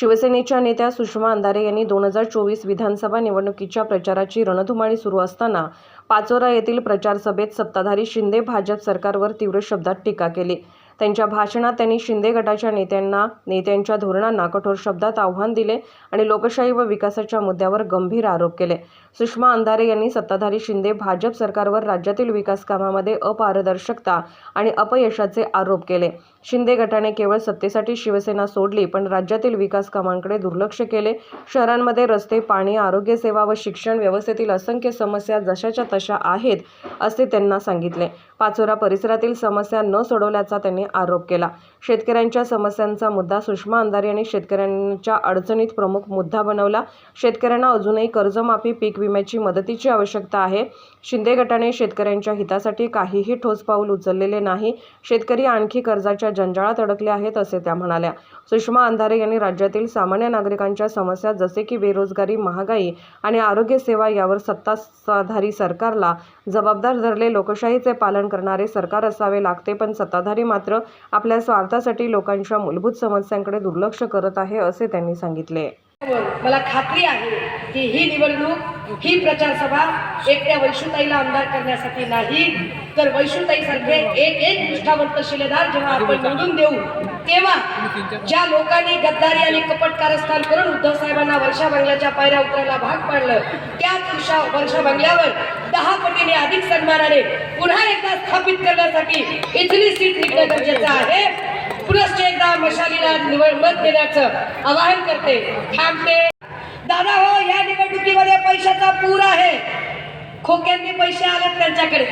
शिवसेनेच्या नेत्या सुषमा अंधारे यांनी दोन हजार चोवीस विधानसभा निवडणुकीच्या प्रचाराची रणधुमाळी सुरू असताना पाचोरा येथील प्रचार सभेत सत्ताधारी शिंदे भाजप सरकारवर तीव्र शब्दात टीका केली. त्यांच्या भाषणात त्यांनी शिंदे गटाच्या नेत्यांना नेत्यांच्या धोरणांना कठोर शब्दात आव्हान दिले आणि लोकशाही व विकासाच्या मुद्द्यावर गंभीर आरोप केले. सुषमा अंधारे यांनी सत्ताधारी शिंदे भाजप सरकारवर राज्यातील विकास कामामध्ये अपारदर्शकता आणि अपयशाचे आरोप केले. शिंदे गटाने केवळ सत्तेसाठी शिवसेना सोडली पण राज्यातील विकास कामांकडे दुर्लक्ष केले. शहरांमध्ये रस्ते पाणी आरोग्य सेवा व शिक्षण व्यवस्थेतील असंख्य समस्या जशाच्या तशा आहेत असे त्यांना सांगितले. पाचोरा परिसरातील समस्या न सोडवल्याचा त्यांनी आरोप केला. शेतकऱ्यांच्या समस्यांचा मुद्दा सुषमा अंधारे यांनी शेतकऱ्यांच्या अडचणीत प्रमुख मुद्दा बनवला. शेतकऱ्यांना अजूनही कर्जमाफी पीक विम्याची मदतीची आवश्यकता आहे. शिंदे गटाने शेतकऱ्यांच्या हितासाठी काहीही ठोस पाऊल उचललेले नाही. शेतकरी आणखी कर्जाच्या जंजाळात अडकले आहेत असे त्या म्हणाल्या. सुषमा अंधारे यांनी राज्यातील सामान्य नागरिकांच्या समस्या जसे की बेरोजगारी महागाई आणि आरोग्य सेवा यावर सत्ताधारी सरकारला जबाबदार धरले. लोकशाहीचे पालन करणारे सरकार असावे लागते पण सत्ताधारी मात्र आपल्या स्वार्थासाठी लोकांच्या मूलभूत समस्यांकडे दुर्लक्ष करत आहे असे त्यांनी सांगितले. मला खात्री आहे की ही निवडणूक ही प्रचार सभा एकट्या वैशुताईला आमदार करण्यासाठी नाही. तर वैशुताईसारखे एक एक निष्ठावंत शिलेदार जेव्हा आपण निवडून देऊ तेव्हा ज्या लोकांनी गद्दारी आणि कपट कारस्थान करून उद्धव साहेबांना वर्षा बंगल्याच्या पायऱ्या उतरायला भाग पाडलं त्या वर्षा वर्ष बंगल्यावर दहा पटीने अधिक सन्मानाने पुन्हा एकदा स्थापित करण्यासाठी इथली सीट निघणं गरजेचं आहे. पुनश्च एकदा मशालीला निवड मत देण्याचं आवाहन करते. थांबते. दादा हो या निवडणुकीमध्ये पैशाचा पूर आहे. खोक्यांनी पैसे आलेत त्यांच्याकडे.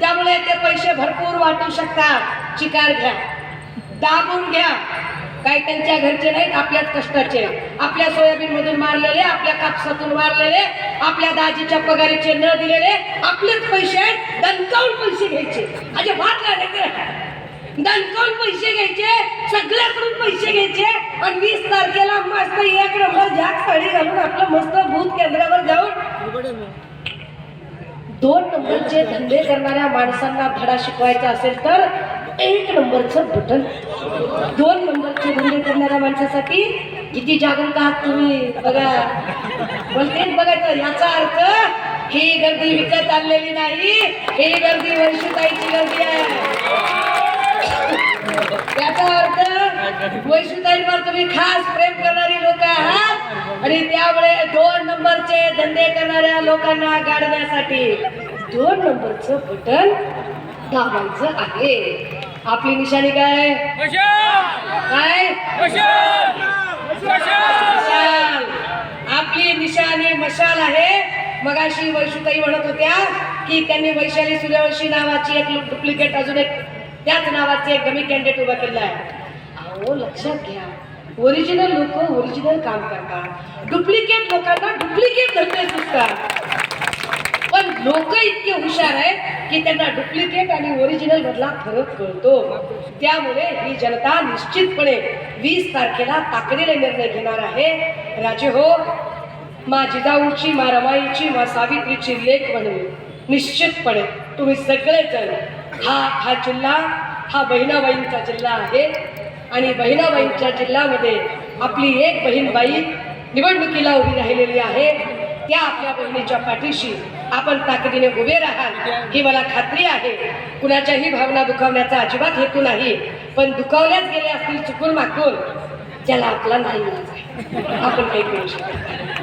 त्यामुळे ते पैसे भरपूर वाटू शकतात. चिकार घ्या. दाबून घ्या. काय त्यांच्या घरचे नाहीत आपल्याच कष्टाचे. आपल्या सोयाबीन मधून मारलेले आपल्या कापसातून मारलेले आपल्या दाजीच्या पगारीचे न दिलेले आपलेच पैसे आहेत दणकावून पैसे घ्यायचे. अजे वाटला दणकावून पैसे घ्यायचे सगळ्याकडून पैसे घ्यायचे. आणि वीस तारखेला मस्त एक नंबर झाक साडी घालून आपलं मस्त भूत केंद्रावर जाऊन दोन नंबरचे धंदे करणाऱ्या माणसांना धडा शिकवायचा असेल तर एक नंबरचं बटन दोन नंबरचे धंदे करणाऱ्या माणसासाठी किती जागरूक आहात तुम्ही? बघा. बोलते बघायचं याचा अर्थ ही गर्दी विकत आणलेली नाही ही गर्दी वैशुताईची गर्दी आहे. याचा अर्थ वैशुताईवर तुम्ही खास प्रेम करणारी लोक आहात आणि त्यामुळे दोन नंबरचे धंदे करणाऱ्या लोकांना गाडण्यासाठी दोन नंबरचं बटन दाबायचं आहे. आपली निशाणी काय? काय? मशाल. आपली निशाणी मशाल आहे. मगाशी वैशुताई म्हणत होत्या की त्यांनी वैशाली सूर्यवंशी नावाची एक डुप्लिकेट अजून एक त्याच नावाचे एक डमी कॅन्डिडेट उभा केला आहे. अहो लक्षात घ्या. ओरिजिनल लोक ओरिजिनल काम करतात. डुप्लिकेट लोकांना डुप्लिकेट धंदे सुचतात. पण लोक इतके हुशार आहेत की त्यांना डुप्लिकेट आणि ओरिजिनल मधला फरक कळतो. त्यामुळे ही जनता निश्चितपणे वीस तारखेला ताकदीने निर्णय घेणार आहे. राजे हो मा जिजाऊची मा रमाईची मा सावित्रीची लेख म्हणून निश्चितपणे तुम्ही सगळेजण हा हा जिल्हा हा बहिणाबाईंचा जिल्हा आहे. आणि बहिणाबाईंच्या जिल्ह्यामध्ये आपली एक बहीणबाई निवडणुकीला उभी राहिलेली आहे. त्या आपल्या बहिणीच्या पाठीशी. आपण ताकदीने उभे राहाल ही मला खात्री आहे. कुणाच्याही भावना दुखावण्याचा अजिबात हेतू नाही. पण दुखावल्याच गेले असतील चुकून मागून त्याला आपला नाही आपण काही करू शकत